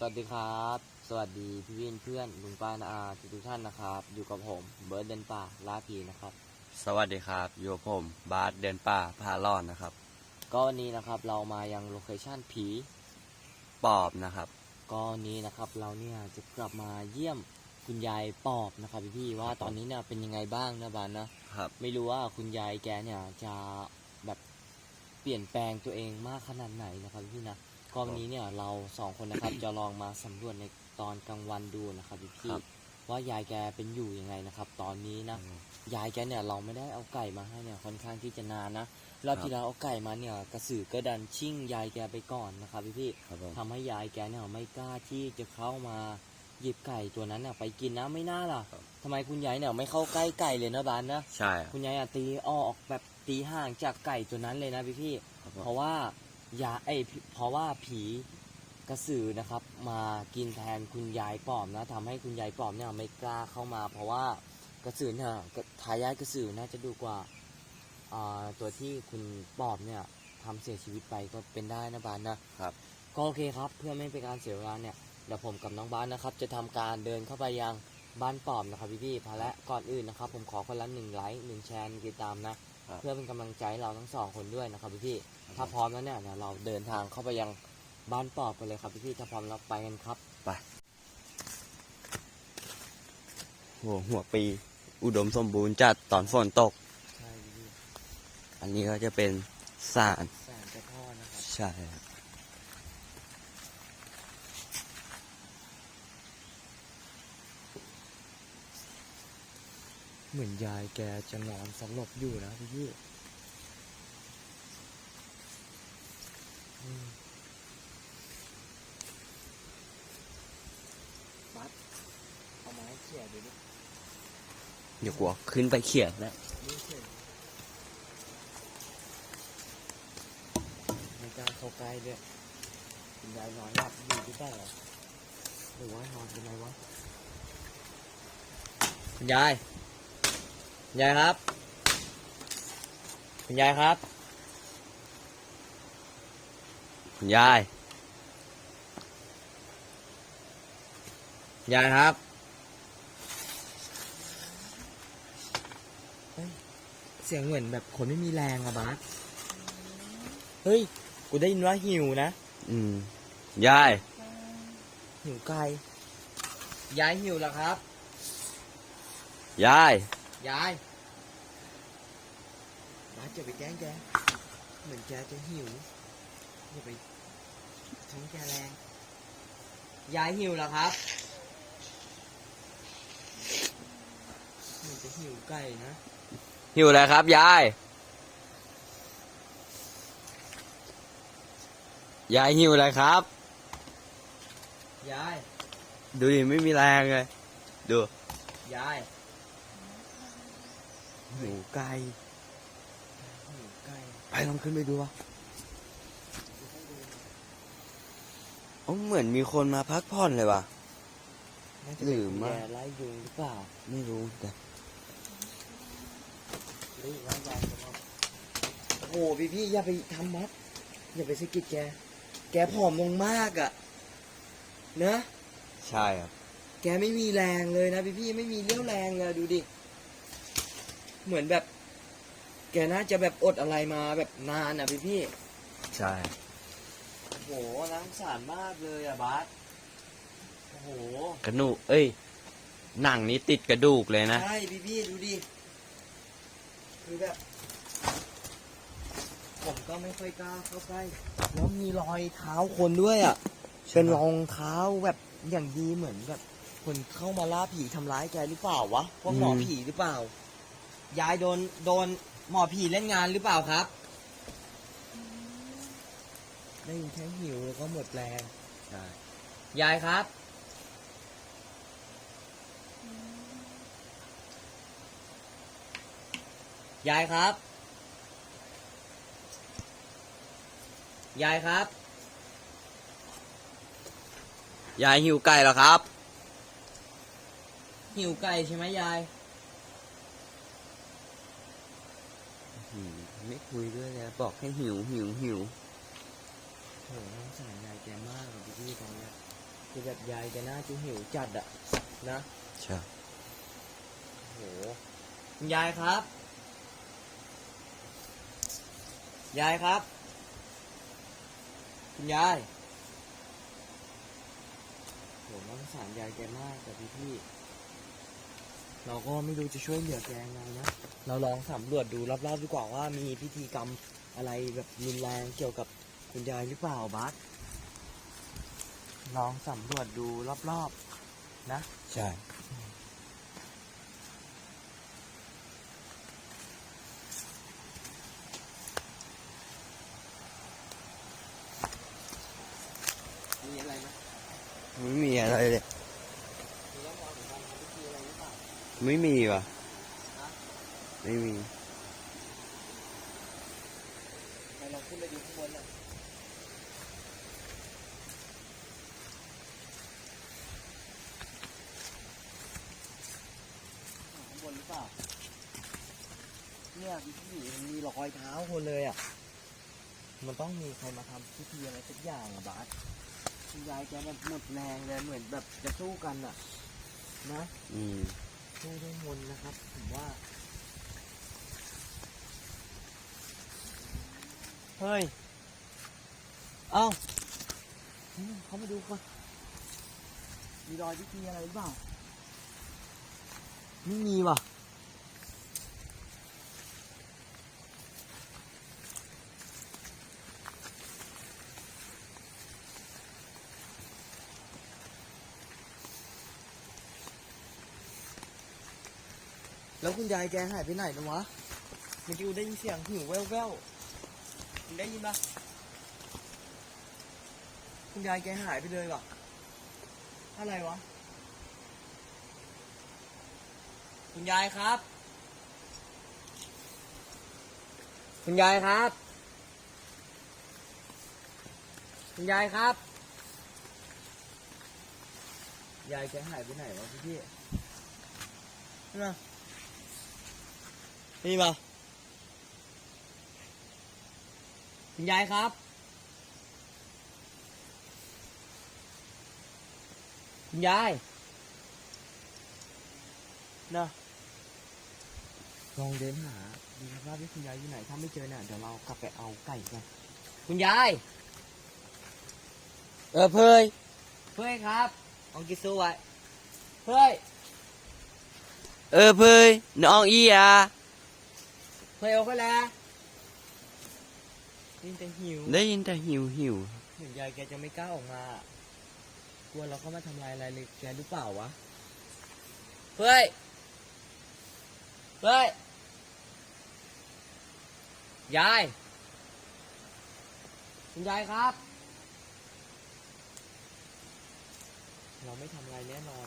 สวัสดีครับ สวัสดีพี่วินเพื่อนลุงป้านาอาทุกๆท่านนะครับ อยู่กับผมเบิร์ดเดนป่าลาพีนะครับ สวัสดีครับอยู่กับผมบาสเดินป่าพาลอนนะครับ ก็วันนี้นะครับเรามายังโลเคชั่นผีปอบนะครับ ก็วันนี้นะครับเราเนี่ยจะกลับมาเยี่ยมคุณยายปอบนะครับพี่ๆว่าตอนนี้เนี่ยเป็นยังไงบ้างนะบานนะครับ ไม่รู้ว่าคุณยายแกเนี่ยจะแบบเปลี่ยนแปลงตัวเองมากขนาดไหนนะครับพี่นะ ก็วันนี้เนี่ยเราสองคนนะครับจะลองมาสำรวจในตอนกลางวันดูนะครับพี่ครับว่ายายแกเป็นอยู่ยังไงนะครับ ตอนนี้นะยายแกเนี่ยเราไม่ได้เอาไก่มาให้เนี่ยค่อนข้างที่จะนานนะรอบที่เราเอาไก่มาเนี่ย กระสือก็ดันชิ่งยายแกไปก่อนนะครับพี่พี่ครับผมทำให้ยายแกเนี่ยไม่กล้าที่จะเข้ามาหยิบไก่ตัวนั้นน่ะไปกินนะไม่น่าล่ะทำไมคุณยายเนี่ยไม่เข้าใกล้ไก่เลยนะบานนะใช่ครับคุณยายอะตีออกแบบตีห่างจากไก่ตัวนั้นเลยนะพี่พี่ครับๆผมเพราะว่า ยาไอยพี่เพราะว่าผีกระสือนะครับ มากินแทนคุณยายปอมนะทำให้คุณยายปอมเนี่ยไม่กล้าเข้ามา เพราะว่ากระสือเนี่ยกระทายาทกระสือน่าจะดูกว่าอ่าตัวที่คุณปอมเนี่ยทำเสียชีวิตไปก็เป็นได้นะบานนะครับก็โอเคครับเพื่อไม่เป็นการเสียเวลาเนี่ยเดี๋ยวผมกับน้องบ้านนะครับ จะทำการเดินเข้าไปยัง บ้านปอมนะครับพี่พี่ๆพาและก่อนอื่นนะครับ ผมขอคนละหนึ่งไลค์หนึ่งแชร์หนึ่งติดตามนะครับเพื่อเป็นกำลังใจให้เราทั้งสองคนด้วยนะครับพี่พี่ๆถ้าพร้อมแล้วเนี่ยเดี๋ยวเราเดินทางเข้าไปยังบ้านปอบกันเลยครับพี่พี่ๆถ้าพร้อมเราไปกันครับโหหัวปี อุดมสมบูรณ์จัดตอนฝนตกใช่พี่อันนี้ก็จะเป็นสารแสงเจ้าพ่อนะครับใช่ครับ เหมือนยายแกจะนอนสลบอยู่นะพี่พี่อืมบัสเอาไม้เขี่ยดูดิเดี๋ยวกลัวขึ้นไปเขียนแล้วนี่เขี่ยไม่กล้าเข้าใกล้ด้วยคุณยายนอนหลับอยู่หรือเปล่าหรือว่านอนเป็นไรวะคุณยายคุณ ยายครับ คุณยายครับ คุณยาย ยายครับ เสียงเหมือนแบบคนไม่มีแรงอะบาสเฮ้ย กูได้ยินว่าหิวนะ อืม ยาย หิวไก่ยายหิวแล้วครับ ยาย ยายบาสจะไปแกล้งแก เหมือนแกจะหิวอย่าไปทิ้งแกแรง ยายหิวแล้วครับเหมือนจะหิวไก่นะ หิวแล้วครับยาย ยายหิวแล้วครับ ยาย ดูดิไม่มีแรงเลย ดู ยาย หิวไก่หิวไก่ไปลองขึ้นไปดูวะโอ้เหมือนมีคนมาพักผ่อนเลยว่ะน่าจะหรืเป็นอคุณไม่แย่ไล่ยุงหรือเปล่า ไม่รู้แต่หรือว่ายายจะมาโอ้โหพี่พี่อย่าไปทำมัด อย่าไปสะกิดแก แกผอมลงมากอะนะ ใช่ครับ แกไม่มีแรงเลยนะพี่พี่ไม่มีเรี่ยวแรงเลยดูดิ เหมือนแบบ แกน่าจะแบบอดอะไรมาแบบนานอะพี่พี่ใช่ โอ้โหน่าสงสารมากเลยอะบาสโอ้โหกระดูกเอ้ย หนังนี้ติดกระดูกเลยนะ ใช่พี่พี่ดูดิคือแบบ ผมก็ไม่ค่อยกล้าเข้าใกล้แล้วมีรอยเท้าคนด้วยอะเป็นรองเท้าแบบอย่างดีเหมือนแบบ คนเข้ามาล่าผีทำร้ายแกหรือเปล่าวะพวกหมออืมผีหรือเปล่า ยายโดนโดนหมอผีเล่นงานหรือเปล่าครับ ได้ยินแค่หิวแล้วก็หมดแรงใช่ยายครับ ยายครับ ยายครับ ยายหิวไก่แล้วครับ หิวไก่ใช่ไหมยาย อืม ไม่คุยด้วยเลยบอกให้หิวหิวหิวโหน่าสงสารยายแกมากอะพี่พี่ตอนเนี้ยคือคือแบบยายแกน่าจะหิวจัดอะนะใช่โหคุณยายครับ ยายครับ คุณยายโหน่าสงสารยายแกมากแต่พี่พี่ๆ เราก็ไม่รู้จะช่วยเหลือแกยังไงนะ เราลองสำรวจดูรอบๆดีกว่าว่ามีพิธีกรรมอะไรแบบรุนแรงเกี่ยวกับคุณยายหรือเปล่าบัสลองสำรวจดูรอบๆนะ ใช่ มีอะไรนะไม่มีอะไรเลย ไม่มีว่ะฮะไม่มีไหนลองขึ้นไปดูข้างบนหน่อยข้างบนหรือเปล่า เนี่ยพี่พี่มันมีรอยเท้าคนเลยอะ มันต้องมีใครมาทำพิธีอะไรสักอย่างอะบาสคุณยายแกแบบหมดแรงเลยเหมือนแบบจะสู้กันอะ นะ อืม สู้ด้วยมนนะครับ ผมว่า เฮ้ย เอาเขามาดูก่อนมีรอยพิธีอะไรหรือเปล่า ไม่มีว่ะ แล้วคุณยายแกหายไปไหนนะวะ เมื่อกี้กูได้ยินเสียงหิวแว่วแว่วๆได้ยินปะคุณยายแกหายไปเลยว่ะ อะไรวะ คุณยายครับ คุณยายครับ คุณยายครับ ยายแกหายไปไหนวะพี่พี่นี่ม นี่มาคุณยายครับ คุณยายนะลองเดินหาดูครับว่าพี่คุณยายอยู่ไหน ถ้าไม่เจอเนี่ยเดี๋ยวเรากลับไปเอาไก่กันคุณยาย เออเพยเพื่อนครับเอากิซูไว้เพื่อนเออเพยน้องอีอะ เพื่อนเอาไปแล้วนี่จะหิวได้ยินแต่หิวหิวเหมือนยายแกจะไม่กล้าออกมา กลัวเราเข้ามาทำลายอะไรเลยแกหรือเปล่าวะ เฮ้ย เฮ้ย ยาย คุณยายครับ เราไม่ทำอะไรแน่นอน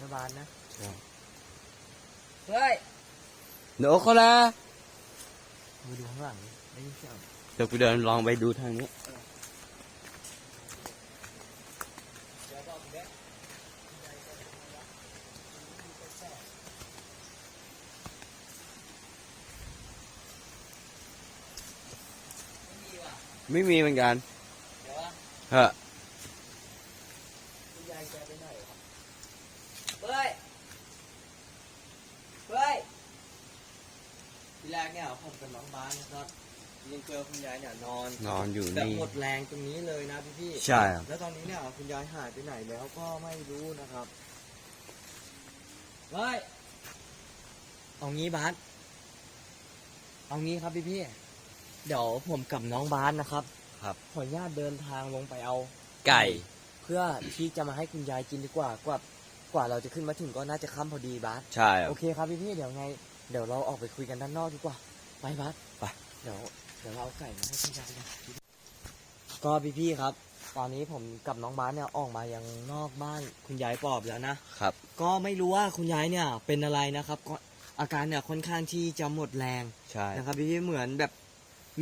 สบานนะใช่เฮ้ยโนโคลา มาดูข้างหลังดิได้ยินเสียงเดี๋ยวกูเดินลองไปดูทางนี้เดี๋ยวบอกคุณแม่ไม่มีว่ะไม่มีเหมือนกันเดี๋ยวว่าเฮ้อ คุณยายแกไปไหนวะเฮ้ย เฮ้ย ทีแรกเนี่ยผมกับน้องบ้านนะครับยังเจอคุณยายเนี่ยนอนนอนอยู่แบบนี่ หมดแรงตรงนี้เลยนะพี่พี่ๆใช่ครับ แล้วตอนนี้เนี่ยคุณยายหายไปไหนแล้วก็ไม่รู้นะครับเฮ้ยเอางี้บาสเอางี้ครับพี่พี่ๆเดี๋ยวผมกับน้องบาสนะครับครับ ขออนุญาตเดินทางลงไปเอา ไก่ เพื่อที่จะมาให้คุณยายกินดีกว่ากว่ากว่าเราจะขึ้นมาถึงก็น่าจะค่ำพอดีบาสใช่ครัโอบเคครับพี่พี่ๆเดี๋ยวไง เดี๋ยวเราออกไปคุยกันด้านนอกดีกว่า ไปบาสไป เดี๋ยวเดี๋ยวเราเอาไก่มาให้คุณยายกันก็พี่พี่ๆครับ ตอนนี้ผมกับน้องบาสเนี่ยออกมายังนอกบ้านคุณยายปอบแล้วนะ ครับ ก็ไม่รู้ว่าคุณยายเนี่ยเป็นอะไรนะครับก็อาการเนี่ยค่อนข้างที่จะหมดแรงใช่นะครับพี่พี่ๆเหมือนแบบ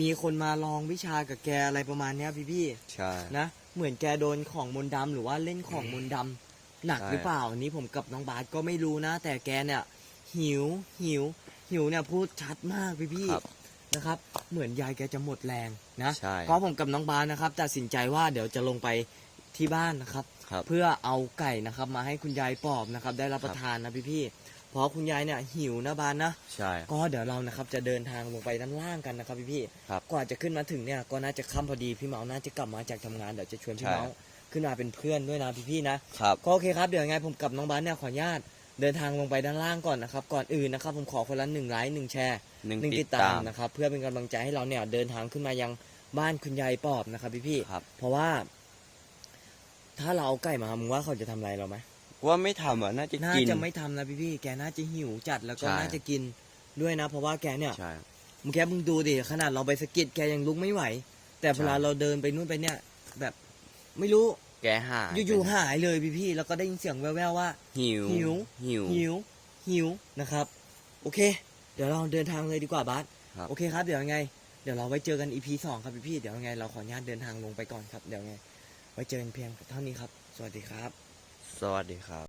มีคนมาลองวิชากับแกอะไรประมาณเนี้ยพี่พี่ใช่ๆนะเหมือนแกโดนของมนต์ดำหรือว่าเล่นของมนต์ดำหนักใช่หรือเปล่าอันนี้ผมกับน้องบาสก็ไม่รู้นะ แต่แกเนี่ย หิวหิว หิวเนี่ยพูดชัดมากพี่พี่ๆครับนะครับ เหมือนยายแกจะหมดแรงนะใช่ก็ผมกับน้องบาสนะครับตัดสินใจว่าเดี๋ยวจะลงไปที่บ้านนะครับ ครับเพื่อเอาไก่นะครับมาให้คุณยายปอบนะครับ ได้รับประทานนะพี่ๆเพราะคุณยายเนี่ยหิวนะบานนะ ใช่ ก็เดี๋ยวเรานะครับจะเดินทางลงไปด้านล่างกันนะครับพี่ครับๆกว่าจะขึ้นมาถึงเนี่ยก็น่าจะค่ำพอดีพี่เมาน่าจะกลับมาจากทำงานเดี๋ยวจะชวนพี่ใช่ เมาขึ้นมาเป็นเพื่อนด้วยนะพี่ๆนะครับ ก็โอเคครับเดี๋ยวยังไงผมกับน้องบาสเนี่ยขออนุญาต เดินทางลงไปด้านล่างก่อนนะครับ ก่อนอื่นนะครับ ผมขอคนละหนึ่งไลค์หนึ่งแชร์หนึ่งหนึ่งติติดดตาตามมนะครับ เพื่อเป็นกำลังใจให้เราเนี่ยเดินทางขึ้นมายังบ้านคุณยายปอบนะครับพี่ครับๆเพราะว่า ถ้าเราเอาไก่มามึงว่าเขาจะทำอะไรเราไหมว่าไม่ทำอะน่าจะน่ากินจะไม่ทำนะพี่ๆแกน่าจะหิวจัดแล้วก็ใช่น่าจะกินด้วยนะ เพราะว่าแกเนี่ยใช่มึงแกมึงดูดิขนาดเราไปสะกิดแกยังลุกไม่ไหว แต่เวลาใช่เราเดินไปนู่นไปเนี่ย แบบไม่รู้แกหายอยู่ๆไปหายเลยพี่ๆแล้วก็ได้ยินเสียงแว่วๆว่า หิวหิวหิวหิวหิวนะครับ โอเค เดี๋ยวเราเดินทางเลยดีกว่าบาสครับโอเคครับ เดี๋ยวยังไง เดี๋ยวเราไว้เจอกัน EP สองครับพี่ๆเดี๋ยวยังไงเราขออนุญาตเดินทางลงไปก่อนครับเดี๋ยวยังไง ไว้เจอกันเพียงเท่านี้ครับ สวัสดีครับ สวัสดีครับ